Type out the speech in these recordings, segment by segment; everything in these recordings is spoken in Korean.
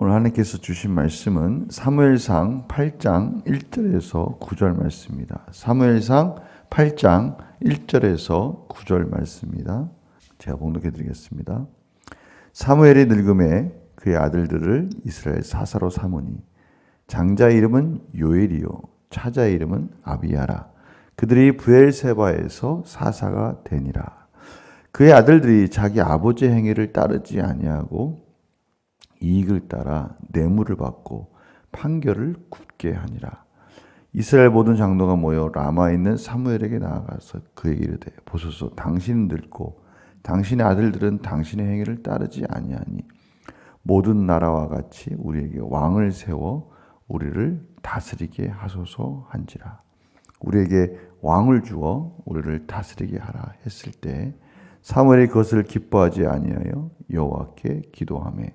오늘 하나님께서 주신 말씀은 사무엘상 8장 1절에서 9절 말씀입니다. 사무엘상 8장 1절에서 9절 말씀입니다. 제가 봉독해 드리겠습니다. 사무엘이 늙음에 그의 아들들을 이스라엘 사사로 삼으니 장자 이름은 요엘이요 차자 이름은 아비야라 그들이 부엘세바에서 사사가 되니라 그의 아들들이 자기 아버지의 행위를 따르지 아니하고 이익을 따라 뇌물을 받고 판결을 굽게 하니라. 이스라엘 모든 장로가 모여 라마에 있는 사무엘에게 나아가서 그에게 이르되 보소서 당신은 늙고 당신의 아들들은 당신의 행위를 따르지 아니하니 모든 나라와 같이 우리에게 왕을 세워 우리를 다스리게 하소서 한지라. 우리에게 왕을 주어 우리를 다스리게 하라 했을 때 사무엘이 그것을 기뻐하지 아니하여 여호와께 기도하매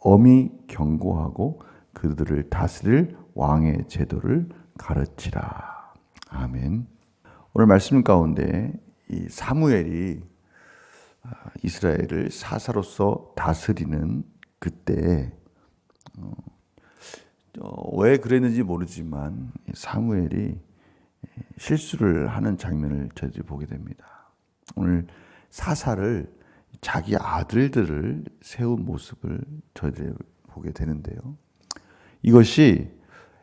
엄히 경고하고 그들을 다스릴 왕의 제도를 가르치라. 아멘. 오늘 말씀 가운데 이 사무엘이 아, 이스라엘을 사사로서 다스리는 그때 어, 어, 왜 그랬는지 모르지만 사무엘이 실수를 하는 장면을 저희들이 보게 됩니다. 오늘 사사를 자기 아들들을 세운 모습을 저희들이 보게 되는데요. 이것이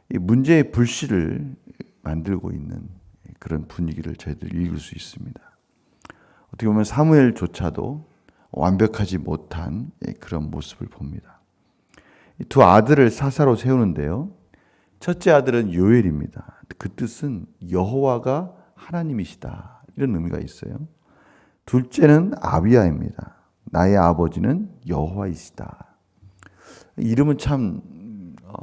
문제의 불씨를 만들고 있는 그런 분위기를 저희들이 읽을 수 있습니다. 어떻게 보면 사무엘조차도 완벽하지 못한 그런 모습을 봅니다. 두 아들을 사사로 세우는데요. 첫째 아들은 요엘입니다. 그 뜻은 여호와가 하나님이시다. 이런 의미가 있어요. 둘째는 아비야입니다. 나의 아버지는 여호와이시다. 이름은 참 어,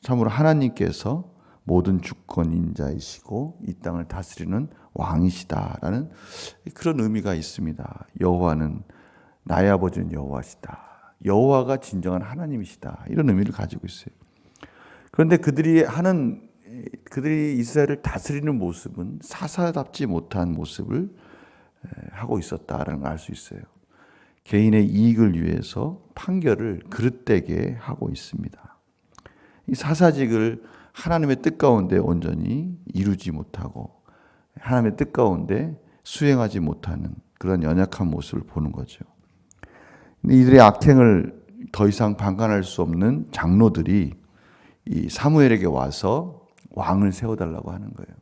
참으로 하나님께서 모든 주권인 자이시고 이 땅을 다스리는 왕이시다라는 그런 의미가 있습니다. 여호와는 나의 아버지는 여호와시다. 여호와가 진정한 하나님이시다. 이런 의미를 가지고 있어요. 그런데 그들이 하는 그들이 이스라엘을 다스리는 모습은 사사답지 못한 모습을 하고 있었다라는 걸 알 수 있어요. 개인의 이익을 위해서 판결을 그릇되게 하고 있습니다. 이 사사직을 하나님의 뜻 가운데 온전히 이루지 못하고 하나님의 뜻 가운데 수행하지 못하는 그런 연약한 모습을 보는 거죠. 이들의 악행을 더 이상 방관할 수 없는 장로들이 이 사무엘에게 와서 왕을 세워달라고 하는 거예요.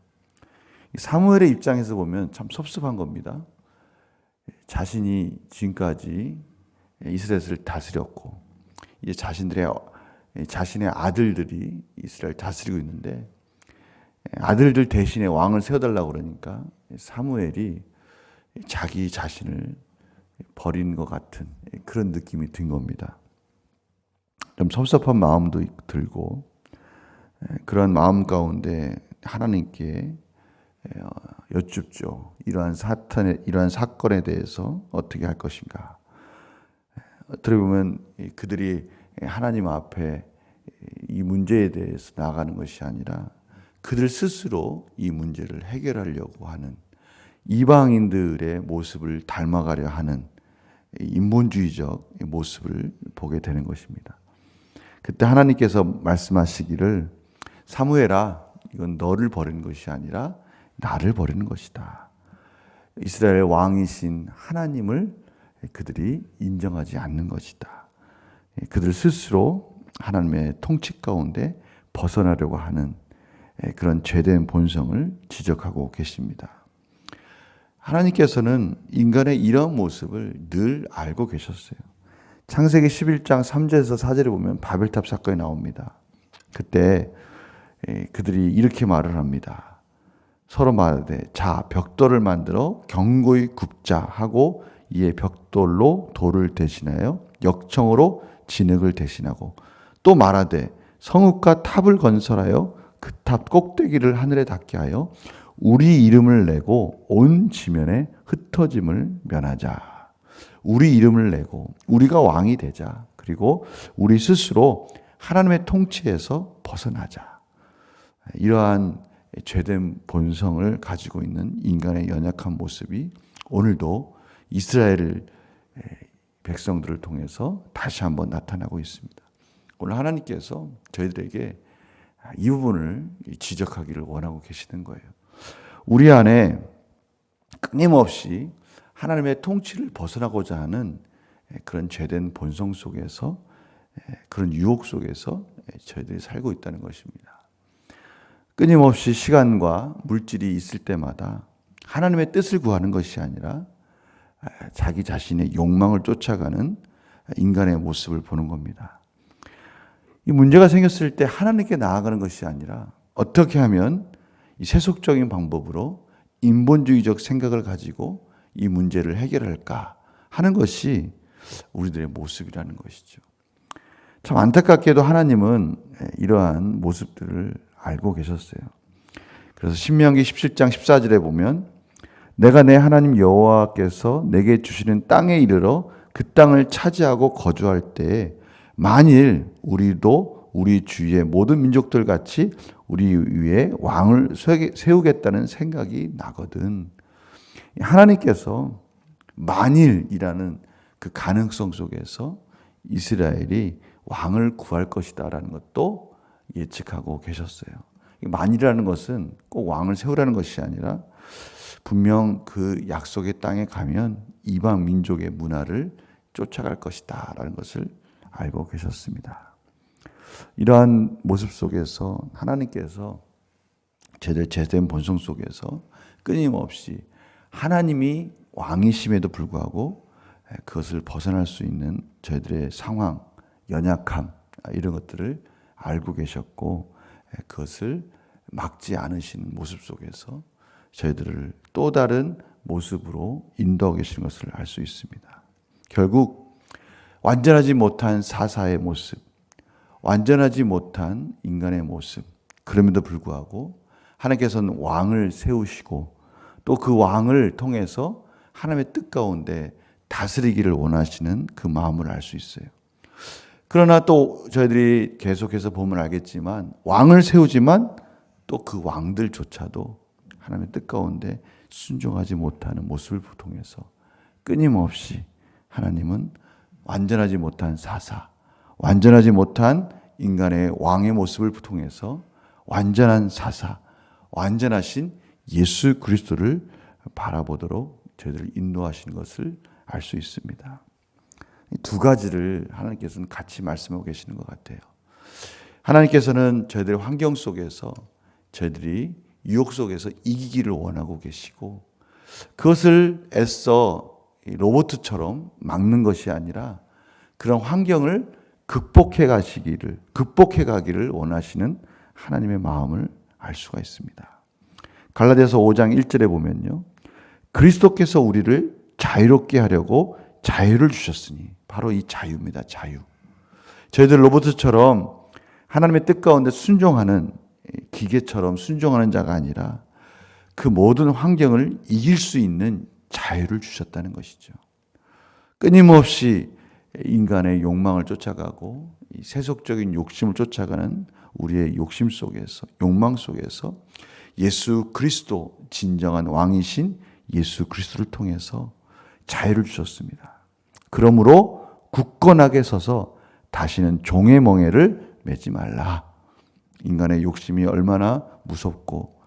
사무엘의 입장에서 보면 참 섭섭한 겁니다. 자신이 지금까지 이스라엘을 다스렸고 이제 자신들의 자신의 아들들이 이스라엘 다스리고 있는데 아들들 대신에 왕을 세워달라고 그러니까 사무엘이 자기 자신을 버린 것 같은 그런 느낌이 든 겁니다. 좀 섭섭한 마음도 들고 그런 마음 가운데 하나님께 어, 여쭙죠. 이러한 사탄의 이러한 사건에 대해서 어떻게 할 것인가. 어떻게 보면 그들이 하나님 앞에 이 문제에 대해서 나가는 것이 아니라 그들 스스로 이 문제를 해결하려고 하는 이방인들의 모습을 닮아가려 하는 인본주의적 모습을 보게 되는 것입니다. 그때 하나님께서 말씀하시기를 사무엘아 이건 너를 버리는 것이 아니라 나를 버리는 것이다. 이스라엘 왕이신 하나님을 그들이 인정하지 않는 것이다. 그들 스스로 하나님의 통치 가운데 벗어나려고 하는 그런 죄된 본성을 지적하고 계십니다. 하나님께서는 인간의 이런 모습을 늘 알고 계셨어요. 창세기 11장 3절에서 4절에 보면 바벨탑 사건이 나옵니다. 그때 그들이 이렇게 말을 합니다. 서로 말하되 자 벽돌을 만들어 경고히 굽자 하고 이에 벽돌로 돌을 대신하여 역청으로 진흙을 대신하고 또 말하되 성읍과 탑을 건설하여 그 탑 꼭대기를 하늘에 닿게 하여 우리 이름을 내고 온 지면에 흩어짐을 면하자. 우리 이름을 내고 우리가 왕이 되자. 그리고 우리 스스로 하나님의 통치에서 벗어나자. 이러한 죄된 본성을 가지고 있는 인간의 연약한 모습이 오늘도 이스라엘 백성들을 통해서 다시 한번 나타나고 있습니다. 오늘 하나님께서 저희들에게 이 부분을 지적하기를 원하고 계시는 거예요. 우리 안에 끊임없이 하나님의 통치를 벗어나고자 하는 그런 죄된 본성 속에서 그런 유혹 속에서 저희들이 살고 있다는 것입니다. 끊임없이 시간과 물질이 있을 때마다 하나님의 뜻을 구하는 것이 아니라 자기 자신의 욕망을 쫓아가는 인간의 모습을 보는 겁니다. 이 문제가 생겼을 때 하나님께 나아가는 것이 아니라 어떻게 하면 이 세속적인 방법으로 인본주의적 생각을 가지고 이 문제를 해결할까 하는 것이 우리들의 모습이라는 것이죠. 참 안타깝게도 하나님은 이러한 모습들을 알고 계셨어요. 그래서 신명기 17장 14절에 보면 내가 내 하나님 여호와께서 내게 주시는 땅에 이르러 그 땅을 차지하고 거주할 때 만일 우리도 우리 주위의 모든 민족들 같이 우리 위에 왕을 세우겠다는 생각이 나거든. 하나님께서 만일이라는 그 가능성 속에서 이스라엘이 왕을 구할 것이다라는 것도 예측하고 계셨어요. 만일이라는 것은 꼭 왕을 세우라는 것이 아니라 분명 그 약속의 땅에 가면 이방 민족의 문화를 쫓아갈 것이다라는 것을 알고 계셨습니다. 이러한 모습 속에서 하나님께서 제대로 제된 본성 속에서 끊임없이 하나님이 왕이심에도 불구하고 그것을 벗어날 수 있는 저희들의 상황, 연약함 이런 것들을 알고 계셨고 그것을 막지 않으신 모습 속에서 저희들을 또 다른 모습으로 인도하고 계신 것을 알 수 있습니다. 결국 완전하지 못한 사사의 모습, 완전하지 못한 인간의 모습, 그럼에도 불구하고 하나님께서는 왕을 세우시고 또 그 왕을 통해서 하나님의 뜻 가운데 다스리기를 원하시는 그 마음을 알 수 있어요. 그러나 또 저희들이 계속해서 보면 알겠지만 왕을 세우지만 또 그 왕들조차도 하나님의 뜻 가운데 순종하지 못하는 모습을 통해서 끊임없이 하나님은 완전하지 못한 사사, 완전하지 못한 인간의 왕의 모습을 통해서 완전한 사사, 완전하신 예수 그리스도를 바라보도록 저희들을 인도하시는 것을 알 수 있습니다. 두 가지를 하나님께서는 같이 말씀하고 계시는 것 같아요. 하나님께서는 저희들의 환경 속에서 저희들이 유혹 속에서 이기기를 원하고 계시고 그것을 애써 로봇처럼 막는 것이 아니라 그런 환경을 극복해 가시기를 극복해 가기를 원하시는 하나님의 마음을 알 수가 있습니다. 갈라디아서 5장 1절에 보면요. 그리스도께서 우리를 자유롭게 하려고 자유를 주셨으니 바로 이 자유입니다. 자유. 저희들 로봇처럼 하나님의 뜻 가운데 순종하는 기계처럼 순종하는 자가 아니라 그 모든 환경을 이길 수 있는 자유를 주셨다는 것이죠. 끊임없이 인간의 욕망을 쫓아가고 세속적인 욕심을 쫓아가는 우리의 욕심 속에서 욕망 속에서 예수 그리스도 진정한 왕이신 예수 그리스도를 통해서 자유를 주셨습니다. 그러므로 굳건하게 서서 다시는 종의 멍에를 매지 말라. 인간의 욕심이 얼마나 무섭고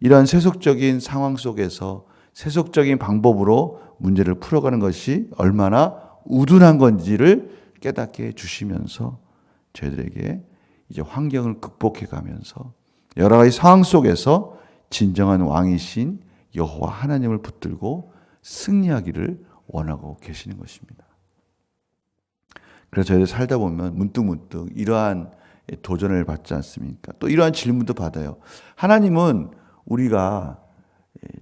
이러한 세속적인 상황 속에서 세속적인 방법으로 문제를 풀어가는 것이 얼마나 우둔한 건지를 깨닫게 해 주시면서 저희들에게 이제 환경을 극복해 가면서 여러 가지 상황 속에서 진정한 왕이신 여호와 하나님을 붙들고 승리하기를 원하고 계시는 것입니다. 그래서 저희들 살다 보면 문득 문득 이러한 도전을 받지 않습니까? 또 이러한 질문도 받아요. 하나님은 우리가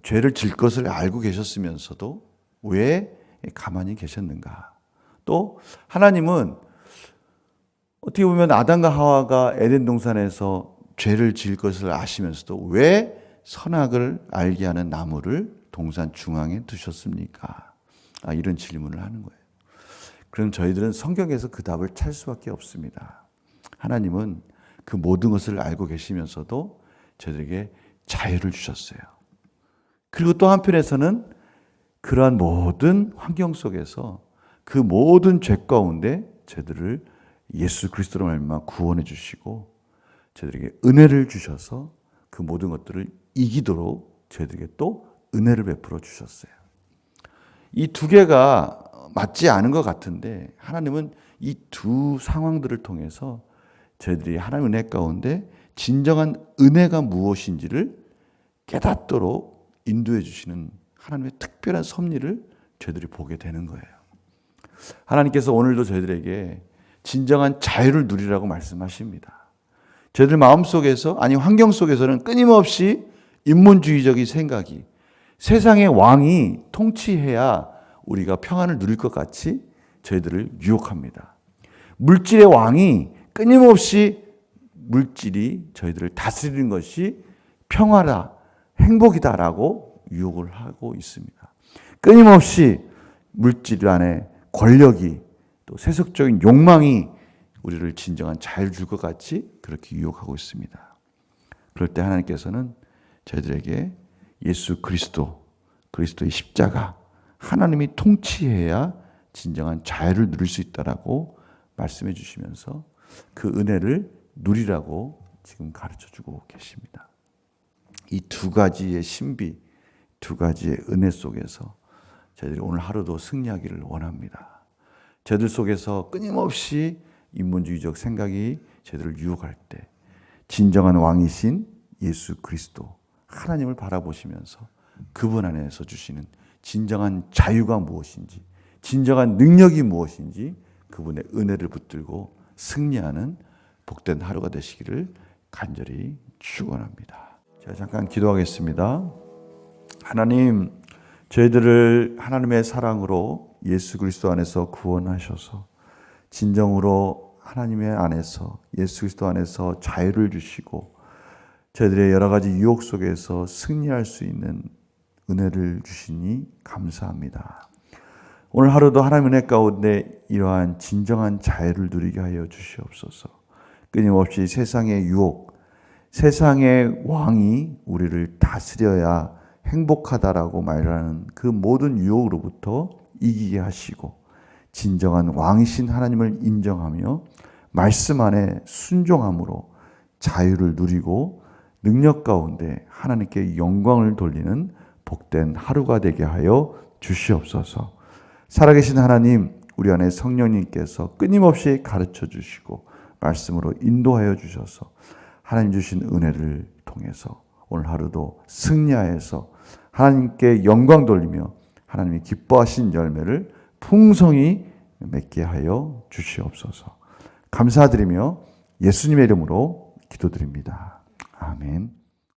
죄를 질 것을 알고 계셨으면서도 왜 가만히 계셨는가? 또 하나님은 어떻게 보면 아담과 하와가 에덴 동산에서 죄를 지을 것을 아시면서도 왜 선악을 알게 하는 나무를 동산 중앙에 두셨습니까? 아, 이런 질문을 하는 거예요. 그럼 저희들은 성경에서 그 답을 찾을 수밖에 없습니다. 하나님은 그 모든 것을 알고 계시면서도 저희들에게 자유를 주셨어요. 그리고 또 한편에서는 그러한 모든 환경 속에서 그 모든 죄 가운데 저희들을 예수 그리스도로 말미암아 구원해 주시고 저희들에게 은혜를 주셔서 그 모든 것들을 이기도록 저희들에게 또 은혜를 베풀어 주셨어요. 이 두 개가 맞지 않은 것 같은데 하나님은 이 두 상황들을 통해서 저희들이 하나님 은혜 가운데 진정한 은혜가 무엇인지를 깨닫도록 인도해 주시는 하나님의 특별한 섭리를 저희들이 보게 되는 거예요. 하나님께서 오늘도 저희들에게 진정한 자유를 누리라고 말씀하십니다. 저희들 마음 속에서 아니 환경 속에서는 끊임없이 인문주의적인 생각이 세상의 왕이 통치해야 우리가 평안을 누릴 것 같이 저희들을 유혹합니다. 물질의 왕이 끊임없이 물질이 저희들을 다스리는 것이 평화다, 행복이다라고 유혹을 하고 있습니다. 끊임없이 물질 안에 권력이 또 세속적인 욕망이 우리를 진정한 자유를 줄 것 같이 그렇게 유혹하고 있습니다. 그럴 때 하나님께서는 저희들에게 예수 그리스도, 그리스도의 십자가, 하나님이 통치해야 진정한 자유를 누릴 수 있다라고 말씀해 주시면서 그 은혜를 누리라고 지금 가르쳐 주고 계십니다. 이 두 가지의 신비, 두 가지의 은혜 속에서 저희들이 오늘 하루도 승리하기를 원합니다. 저들 속에서 끊임없이 인본주의적 생각이 저희들을 유혹할 때 진정한 왕이신 예수 그리스도 하나님을 바라보시면서 그분 안에서 주시는 진정한 자유가 무엇인지 진정한 능력이 무엇인지 그분의 은혜를 붙들고 승리하는 복된 하루가 되시기를 간절히 축원합니다. 제가 잠깐 기도하겠습니다. 하나님 저희들을 하나님의 사랑으로 예수 그리스도 안에서 구원하셔서 진정으로 하나님의 안에서 예수 그리스도 안에서 자유를 주시고 저희들의 여러 가지 유혹 속에서 승리할 수 있는 은혜를 주시니 감사합니다. 오늘 하루도 하나님의 은혜 가운데 이러한 진정한 자유를 누리게 하여 주시옵소서. 끊임없이 세상의 유혹, 세상의 왕이 우리를 다스려야 행복하다라고 말하는 그 모든 유혹으로부터 이기게 하시고 진정한 왕이신 하나님을 인정하며 말씀 안에 순종함으로 자유를 누리고 능력 가운데 하나님께 영광을 돌리는 복된 하루가 되게 하여 주시옵소서. 살아계신 하나님, 우리 안에 성령님께서 끊임없이 가르쳐 주시고 말씀으로 인도하여 주셔서 하나님 주신 은혜를 통해서 오늘 하루도 승리하여서 하나님께 영광 돌리며 하나님이 기뻐하신 열매를 풍성히 맺게 하여 주시옵소서. 감사드리며 예수님의 이름으로 기도드립니다. 아멘.